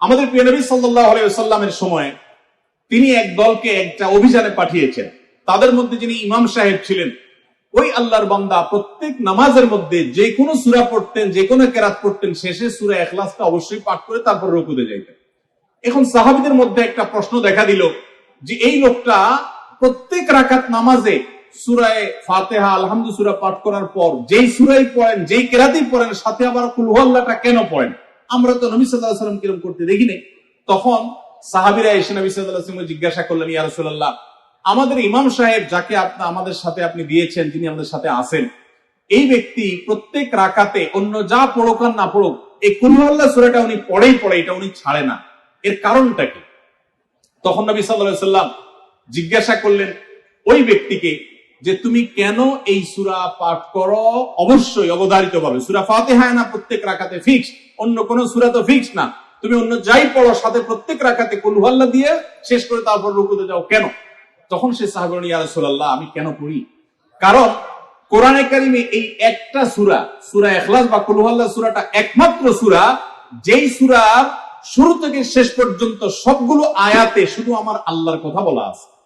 আমাদের প্রিয় নবী সাল্লাহ আলাইসাল্লামের সময় তিনি এক দলকে একটা অভিযানে পাঠিয়েছেন। তাদের মধ্যে যিনি ইমাম সাহেব ছিলেন, ওই আল্লাহর বান্দা প্রত্যেক নামাজের মধ্যে যে কোনো সুরা পড়তেন, যে কোনো কেরাত পড়তেন, শেষে সুরা এখলাসটা অবশ্যই পাঠ করে তারপর রকুদে যাইতেন। এখন সাহাবিদের মধ্যে একটা প্রশ্ন দেখা দিল যে এই লোকটা প্রত্যেক রাকাত নামাজে সুরায় ফাতেহা আলহামদু সুরা পাঠ করার পর যেই সুরাই পড়েন, যেই কেরাতেই পড়েন, সাথে আবার কুলহল্লাটা কেন পড়েন? আমরা তো নবী সাল্লাহ সাল্লাম কিরম করতে দেখি নাই। তখন সাহাবিরা এসে নবী সাল্লাহ জিজ্ঞাসা করলেন, ইয়া রাসূলুল্লাহ, আমাদের ইমাম সাহেব যাকে আপনি, আমাদের সাথে আপনি দিয়েছেন, যিনি আমাদের সাথে আছেন, এই ব্যক্তি প্রত্যেক রাকাতে অন্য যা পড়ুক আর না পড়ুক, এই কুলহল্লা সুরাটা উনি পড়েই পড়ে এটা উনি ছাড়ে না। এর কারণটা কি? তখন নবী সাল্লাহ সাল্লাম জিজ্ঞাসা করলেন, ওই ব্যক্তিকে যে তুমি কেন এই সুরা পাঠ করো? অবশ্যই অবধারিত ভাবে সুরা ফাতেহায় না, প্রত্যেক রাখাতে ফিক্স অন্য কোন সুরা তো ফিক্স না। তুমি অন্য যাই পড়ো, সাথে প্রত্যেক রাখাতে কুলহাল্লা দিয়ে শেষ করে তারপর রুকুতে যাও। কেন? তখন সে সাহাবরণ ইয়া আমি কেন পড়ি? কারণ কোরআনে কারিমে এই একটা সুরা সুরা এখলাস বা কুলহাল্লা সুরাটা একমাত্র সুরা, যেই সুরার শুরু থেকে শেষ পর্যন্ত সবগুলো আয়াতে শুধু আমার আল্লাহর কথা বলা আছে।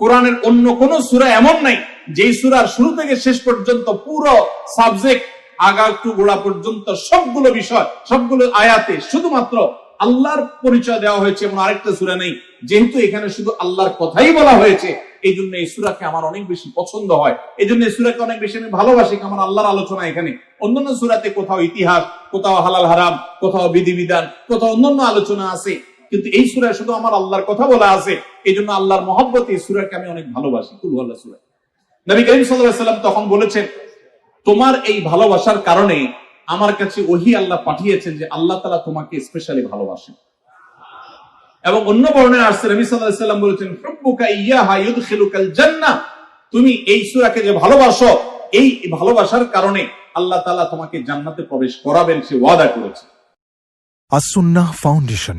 কোরআনের অন্য কোন সুরা এমন নাই, যেই সুরার শুরু থেকে শেষ পর্যন্ত পুরো সাবজেক্ট আগা টু গোড়া পর্যন্ত সবগুলো বিষয়, সবগুলো আয়াতে শুধুমাত্র আল্লাহর পরিচয় দেওয়া হয়েছে এমন আরেকটা সুরা নেই, যেহেতু এখানে শুধু আল্লাহর কথাই বলা হয়েছে এই জন্য এই সুরাকে আমার অনেক বেশি পছন্দ হয়। এই জন্য এই সুরাকে অনেক বেশি আমি ভালোবাসি আমার আল্লাহর আলোচনা এখানে। অন্যান্য সুরাতে কোথাও ইতিহাস, কোথাও হালাল হারাম, কোথাও বিধিবিধান, কোথাও অন্যান্য আলোচনা আছে কিন্তু এই সুরায় শুধু আমার আল্লাহর কথা বলা আছে এই জন্য আল্লাহর মহব্বত এই সুরাকে আমি অনেক ভালোবাসি। কুলু আল্লাহ সুরা। নবী করিম সাল্লাম তখন বলেছেন, তোমার এই ভালোবাসার কারণে আমার কাছে ওহি আল্লাহ পাঠিয়েছেন যে আল্লাহ তালা তোমাকে স্পেশালি ভালোবাসেন। এবং অন্য বর্ণে আসছে, নবী সাল্লাম বলেছেন, হুব্বুকা ইয়াহা ইউদখিলুকাল জান্নাহ। তুমি এই সূরাকে যে ভালোবাসো, এই ভালোবাসার কারণে আল্লাহ তাআলা তোমাকে জান্নাতে প্রবেশ করাবেন সে ওয়াদা করেছে। আসুন্নাহ ফাউন্ডেশন